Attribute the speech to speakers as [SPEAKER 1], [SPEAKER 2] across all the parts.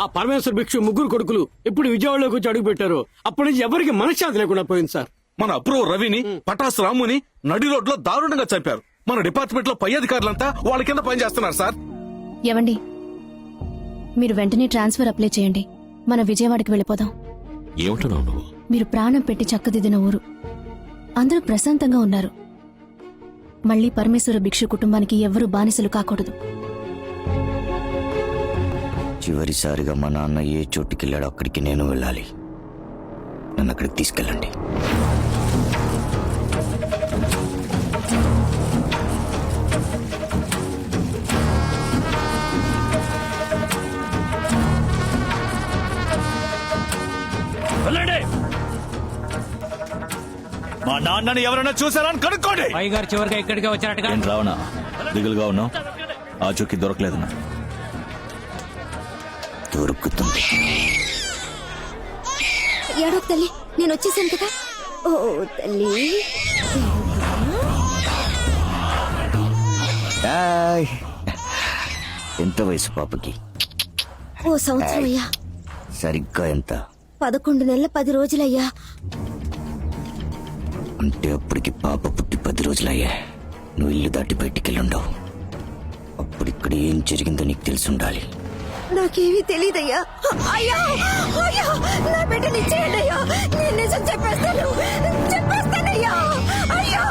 [SPEAKER 1] ఆ పరమేశ్వర భిక్షు ముగ్గురు కొడుకులు ఎప్పుడు విజయవాడలోకి వచ్చి అడుగు పెట్టారో అప్పటి నుంచి ఎవరికి మనశ్శాంతి లేకుండా పోయింది సార్.
[SPEAKER 2] మన అప్రూవ్ రవిని పటాస్ రాముని నడి రోడ్లో దారుణంగా చంపారు. మన డిపార్ట్మెంట్లో పై అధికారులంతా వాళ్ళ కింద పనిచేస్తున్నారు సార్.
[SPEAKER 3] ఏవండి? మీరు వెంటనే ట్రాన్స్ఫర్ అప్లై చేయండి. మన విజయవాడకి వెళ్ళిపోదాం.
[SPEAKER 4] ఏమంటున్నావు నువ్వు?
[SPEAKER 3] మీరు ప్రాణం పెట్టి చక్కదిద్దిన ఊరు. అందరూ ప్రశాంతంగా ఉన్నారు. మళ్ళీ పరమేశ్వర భిక్షు కుటుంబానికి ఎవ్వరూ బానిసలు కాకూడదు.
[SPEAKER 5] చివరిసారిగా మా నాన్న ఏ చోటుకి వెళ్ళాడో అక్కడికి నేను వెళ్ళాలి. నన్ను అక్కడికి తీసుకెళ్ళండి.
[SPEAKER 6] వెళ్ళండి. మా నాన్నని ఎవరైనా చూసారా అని కనుక్కోండి.
[SPEAKER 7] పైగారు చివరిగా ఇక్కడికి వచ్చారటగా?
[SPEAKER 6] ఏం రావణా? దిగులుగా ఉన్నావు? ఆ చుక్కి దొరకలేదు నాకు.
[SPEAKER 5] దొరుకుతుంది.
[SPEAKER 8] ఏడో తల్లి నేను వచ్చేసాను కదా. ఓ తల్లి.
[SPEAKER 5] ఎంత వయసు పాపకి?
[SPEAKER 8] ఓ సంవత్సరం అయ్యా.
[SPEAKER 5] సరిగ్గా ఎంత?
[SPEAKER 8] పదకొండు నెలల పది రోజులయ్యా.
[SPEAKER 5] అంటే అప్పటికి పాప పుట్టి పది రోజులయ్యా. నువ్వు ఇల్లు దాటి బయటికి వెళ్ళుండవు అప్పుడు ఇక్కడ ఏం జరిగిందో నీకు తెలిసి ఉండాలి
[SPEAKER 8] నాకేమీ తెలియదయ్యా అయ్యా అయ్యా నా బిడ్డని ఇచ్చేయండి అయ్యా నేను నిజం చెప్పేస్తాను. చెప్పేస్తానయ్యా. అయ్యా.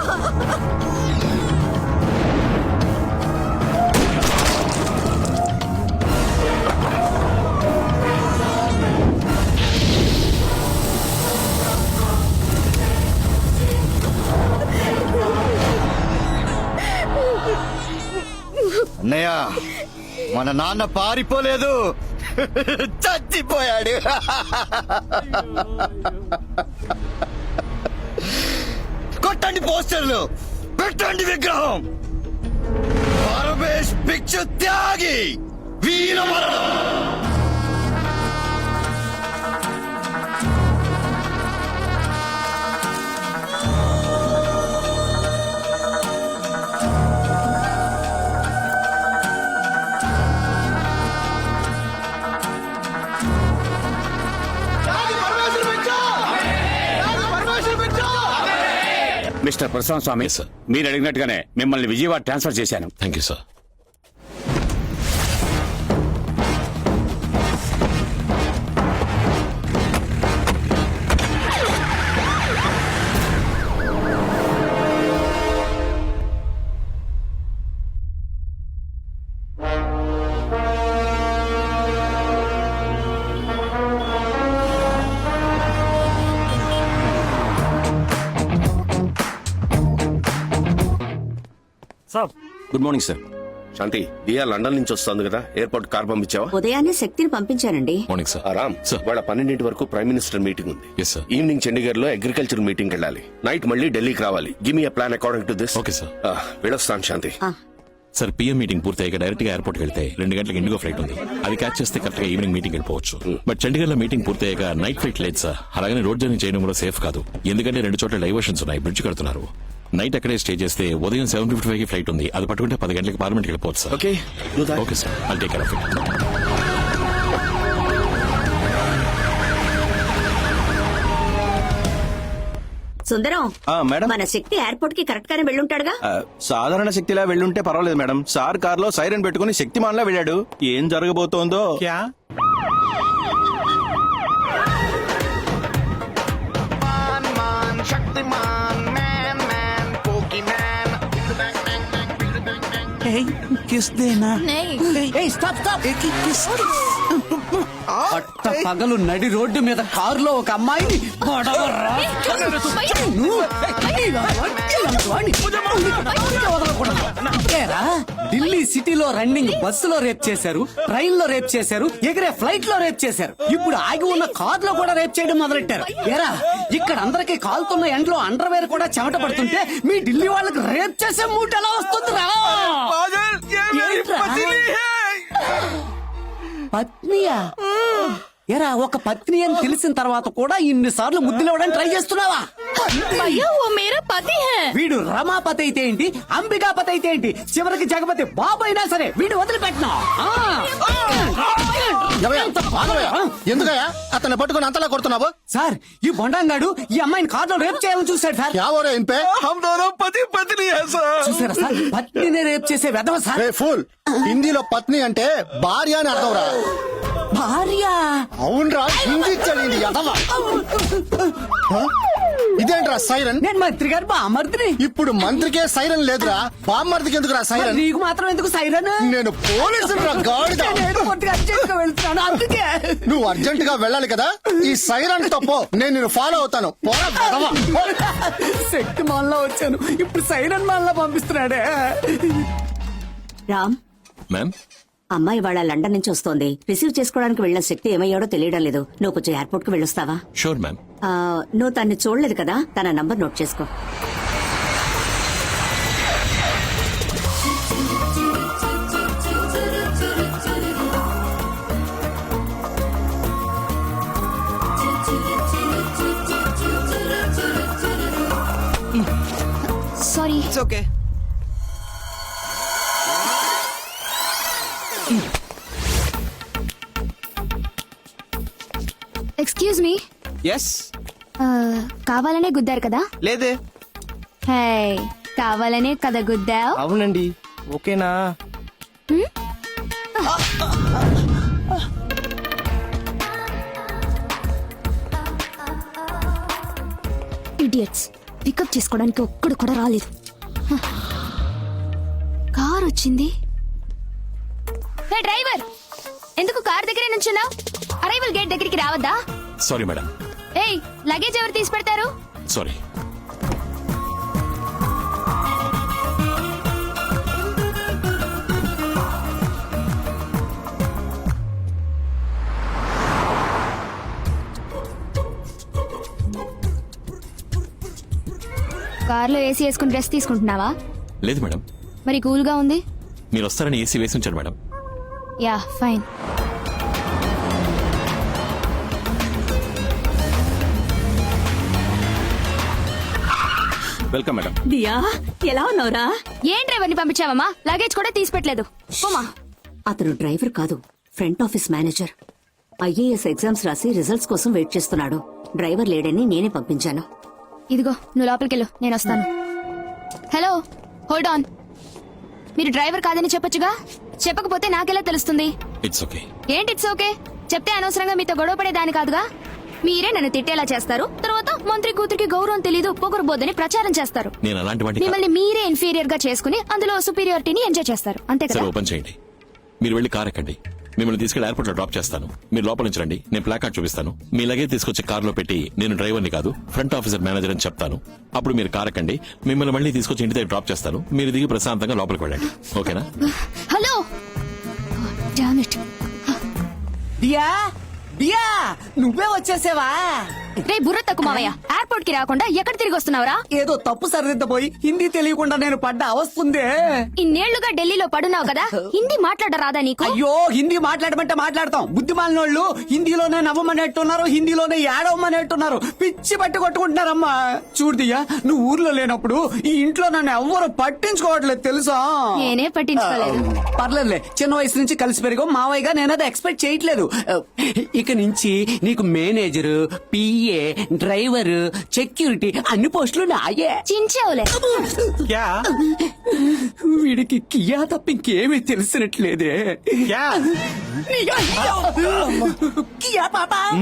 [SPEAKER 5] మన నాన్న పారిపోలేదు. చచ్చిపోయాడు. కొట్టండి పోస్టర్లు. పెట్టండి విగ్రహం. పరమేష్ పిక్చర్ త్యాగి. వీర
[SPEAKER 9] మిస్టర్ ప్రసాద్ స్వామి. మీరు అడిగినట్టుగానే మిమ్మల్ని విజయవాడ ట్రాన్స్ఫర్ చేశాను
[SPEAKER 4] thank you sir
[SPEAKER 2] good morning sir
[SPEAKER 10] Shanti Diya London నుంచి వస్తుంది కదా ఎయిర్పోర్ట్ కార్ పంపించావా?
[SPEAKER 8] ఉదయాన్నే శక్తిని పంపించానండి.
[SPEAKER 4] మార్నింగ్ సార్
[SPEAKER 10] రామ్
[SPEAKER 4] సార్
[SPEAKER 10] వాళ్ళ పన్నెండింటి వరకు ప్రైమ్ మినిస్టర్ మీటింగ్ ఉంది.
[SPEAKER 4] Yes, sir.
[SPEAKER 10] ఈవినింగ్ చండీగఢ్లో అగ్రికల్చర్ మీటింగ్ వెళ్ళాలి. నైట్ మళ్ళీ ఢిల్లీకి రావాలి. Give me plan according to this.
[SPEAKER 4] Okay, sir.
[SPEAKER 10] వెళ్ళొస్తాను శాంతి.
[SPEAKER 4] సార్ పిఎం మీటింగ్ పూర్తయ్యాక డైరెక్ట్గా ఎయిర్పోర్ట్ వెళ్తే రెండు గంటలకు ఇండిగో ఫ్లైట్ ఉంది. అది క్యాచ్ చేస్తే కరెక్ట్గా ఈవినింగ్ మీటింగ్ వెళ్ళిపోవచ్చు. బట్ చండీగఢ్లో మీటింగ్ పూర్తయ్యాక నైట్ ఫ్లైట్ లేదు సార్ అలాగని రోడ్ జర్నీ చేయడం కూడా సేఫ్ కాదు. ఎందుకంటే రెండు చోట్ల డైవర్షన్స్ ఉన్నాయి బ్రిడ్జ్ కడుతున్నారు. నైట్ అక్కడే స్టే చేస్తే ఉదయం సెవెన్ ఫిఫ్టీ ఫైవ్కి ఫ్లైట్ ఉంది. అది పట్టుకుంటే పది గంటలకు పార్లమెంట్ వెళ్ళిపోవచ్చు sir
[SPEAKER 10] okay.
[SPEAKER 4] Okay sir I'll take care of it
[SPEAKER 8] Sundaram
[SPEAKER 11] madam.
[SPEAKER 8] మన శక్తి ఎయిర్పోర్ట్కి కరెక్ట్ గానే వెళ్ళుంటాడుగా?
[SPEAKER 11] సాధారణ శక్తిలా వెళ్ళుంటే పర్వాలేదు మేడం. సార్ కారులో సైరన్ పెట్టుకుని శక్తిమాన్లా వెళ్ళాడు. ఏం జరగబోతోందో?
[SPEAKER 1] పట్ట పగలు నడి రోడ్డు మీద కారులో ఒక అమ్మాయిని గొడవర్రా. నువ్వు ఇలాంటి వాడిని ఊరికి వదలకూడదు. ఏరా, ఢిల్లీ సిటీలో రన్నింగ్ బస్సులో రేప్ చేశారు ట్రైన్లో రేప్ చేశారు ఎగిరే ఫ్లైట్లో రేప్ చేశారు. ఇప్పుడు ఆగి ఉన్న కార్లో కూడా రేప్ చేయడం మొదలెట్టారు. ఏరా ఇక్కడ అందరికి కాలుతున్న ఎండలో అండర్వేర్ కూడా చెమట పడుతుంటే మీ ఢిల్లీ వాళ్ళకి రేప్ చేసే మూట ఎలా వస్తుందిరా? ఏంట్రా? పత్నియా? ఎరా ఒక పత్ని అని తెలిసిన తర్వాత కూడా ఇన్ని సార్లు ముద్దులు ఇవ్వడానికి ట్రై చేస్తున్నావా వీడు రమాపతి అయితే ఏంటి అంబికాపతి అయితే ఏంటి చివరికి జగపతి బాబు అయినా సరే వీడు వదిలిపెట్టినా?
[SPEAKER 12] ఎందుకయ్యా? అతను పట్టుకుని అంతలా కొడుతున్నావు?
[SPEAKER 1] సార్ ఈ బొండంగాడు ఈ అమ్మాయిని కార్లో రేప్ చేయాలని చూశాడు సార్.
[SPEAKER 2] ఎవరో ఇంపే. పతి పత్ని
[SPEAKER 1] చూసారా సార్? పత్నినే రేప్ చేసే వెధవ సార్.
[SPEAKER 12] ఫుల్. హిందీలో పత్ని అంటే భార్య అని అర్థం రా.
[SPEAKER 1] భార్య?
[SPEAKER 12] అవునరా హిందీ చదివింది ఎదవా ఇదేంట్రా సైరన్?
[SPEAKER 1] నేను మంత్రి గారు బామర్దిని.
[SPEAKER 12] ఇప్పుడు మంత్రికే సైరన్ లేదురా. బామ్మర్దికి ఎందుకురా సైరన్?
[SPEAKER 1] నీకు మాత్రం ఎందుకు సైరన్?
[SPEAKER 12] నేను పోలీసులు
[SPEAKER 1] వెళ్తున్నాను అందుకే.
[SPEAKER 12] నువ్వు అర్జెంట్గా వెళ్ళాలి కదా? ఈ సైరన్ తప్పో నేను నిన్ను ఫాలో అవుతాను. పోరా. పో.
[SPEAKER 1] శక్తి మాల్లో వచ్చాను. ఇప్పుడు సైరన్ మాల్లో పంపిస్తున్నాడే.
[SPEAKER 13] రామ్
[SPEAKER 4] మ్యామ్
[SPEAKER 13] అమ్మాయి వాళ్ళ లండన్ నుంచి వస్తోంది. రిసీవ్ చేసుకోవడానికి వెళ్ళిన శక్తి ఏమయ్యాడో తెలియడం లేదు. నువ్వు కొంచెం ఎయిర్పోర్ట్కి వెళ్ళొస్తావా
[SPEAKER 4] షూర్ మ్యామ్
[SPEAKER 13] నువ్వు తన్ని చూడలేదు కదా? తన నంబర్ నోట్ చేసుకో.
[SPEAKER 14] Sorry
[SPEAKER 1] okay
[SPEAKER 14] excuse me
[SPEAKER 1] yes
[SPEAKER 14] కావాలనే గుద్దారు కదా?
[SPEAKER 1] లేదే.
[SPEAKER 14] హే కావాలనే కదా గుద్దావు?
[SPEAKER 1] అవునండి. ఓకేనా?
[SPEAKER 14] ఇడియట్స్ పికప్ చేసుకోవడానికి ఒక్కడు కూడా రాలేదు. కార్ వచ్చింది. హే డ్రైవర్! ఎందుకు కార్ దగ్గరే నుంచున్నావు? అరైవల్ గేట్ దగ్గరికి రావద్దా?
[SPEAKER 4] సారీ మేడం
[SPEAKER 14] ఏయ్ లగేజ్ ఎవరు తీసి పెడతారు?
[SPEAKER 4] సారీ
[SPEAKER 14] కార్లో ఏసీ వేసుకుని డ్రెస్ తీసుకుంటున్నావా?
[SPEAKER 4] లేదు మేడం
[SPEAKER 14] మరి కూల్గా ఉంది?
[SPEAKER 4] మీరు వస్తారని ఏసీ వేసి ఉంచాను madam
[SPEAKER 14] yeah fine.
[SPEAKER 11] Welcome madam.
[SPEAKER 13] Diya ఎలా ఉన్నావురా?
[SPEAKER 14] ఏం డ్రైవర్ని పంపించావమ్మా? లగేజ్ కూడా తీసి పెట్టలేదు పోమా.
[SPEAKER 13] అతను డ్రైవర్ కాదు front office manager. IAS exams రాసి రిజల్ట్స్ కోసం వెయిట్ చేస్తున్నాడు. డ్రైవర్ లేడని నేనే పంపించాను.
[SPEAKER 14] ఇదిగో నువ్వు లోపలికెళ్ళు నేను వస్తాను. Hello hold on. మీరు డ్రైవర్ కాదని చెప్పొచ్చుగా? చెప్పకపోతే నాకెలా తెలుస్తుంది?
[SPEAKER 4] ఇట్స్ ఓకే
[SPEAKER 14] ఏంటి ఇట్స్ ఓకే చెప్తే అనవసరంగా మీతో గొడవ పడేదాని కాదుగా? మీరే నన్ను తిట్టేలా చేస్తారు. తర్వాత మంత్రి కూతురికి గౌరవం తెలీదు పొగరబోదని ప్రచారం చేస్తారు.
[SPEAKER 4] నేను అలాంటి కాదు.
[SPEAKER 14] మిమ్మల్ని మీరే ఇన్ఫీరియర్గా చేసుకుని అందులో సుపీరియారిటీని ఎంజాయ్ చేస్తారు. అంతే
[SPEAKER 4] సరే
[SPEAKER 14] కదా
[SPEAKER 4] ఓపెన్ చేయండి. మీరు వెళ్ళి కార్ ఎక్కండి మిమ్మల్ని తీసుకెళ్ళి ఎయిర్పోర్ట్లో డ్రాప్ చేస్తాను. మీరు లోపల నుంచి రండి. నేను ప్లాకార్డ్ చూపిస్తాను. మీ లగేజ్ తీసుకొచ్చి కార్లో పెట్టి నేను డ్రైవర్ని కాదు ఫ్రంట్ ఆఫీసర్ మేనేజర్ అని చెప్తాను. అప్పుడు మీరు కార్ ఎక్కండి. మిమ్మల్ని మళ్ళీ తీసుకొచ్చి ఇంటి దగ్గర డ్రాప్ చేస్తాను. మీరు దిగి ప్రశాంతంగా లోపలికి వెళ్ళండి. ఓకేనా?
[SPEAKER 14] హలో!
[SPEAKER 1] డియా డియా నువ్వే వచ్చేసావా?
[SPEAKER 14] రే బుర్ర తక్కువ మావయ్య. ఎయిర్పోర్ట్కి రాకుండా ఎక్కడ తిరిగి వస్తున్నావురా?
[SPEAKER 1] ఏదో తప్పు సరిదిద్దపోయి హిందీ తెలియకుండా నేను పడ్డ అవస్తుందే
[SPEAKER 14] ఇన్నేళ్ళుగా ఢిల్లీలో పడున్నావు కదా? హిందీ మాట్లాడ రాదా నీకు?
[SPEAKER 1] అయ్యో హిందీ మాట్లాడమంటే మాట్లాడతాం. బుద్ధిమాలినోళ్ళు హిందీలోనే నవ్వమనేట్టున్నారు హిందీలోనే ఏడవమనేట్టున్నారు. పిచ్చి పట్టి కొట్టుకుంటున్నారమ్మా. చూడుదియ్యా నువ్వు ఊర్లో లేనప్పుడు ఈ ఇంట్లో నన్ను ఎవ్వరు పట్టించుకోవట్లేదు తెలుసా?
[SPEAKER 14] నేనే పట్టించుకోలేదు.
[SPEAKER 1] పర్లేదులే చిన్న వయసు నుంచి కలిసి పెరిగో మావయ్యగా నేను అది ఎక్స్పెక్ట్ చేయట్లేదు. ఇక నుంచి నీకు మేనేజర్ పిఏ డ్రైవర్ సెక్యూరిటీ అన్ని పోస్టులు నాయే.
[SPEAKER 14] చించావులే.
[SPEAKER 1] వీడికి కియా తప్ప ఇంకేమీ తెలిసినట్లేదే.
[SPEAKER 11] క్యా?
[SPEAKER 1] కియా పాపా?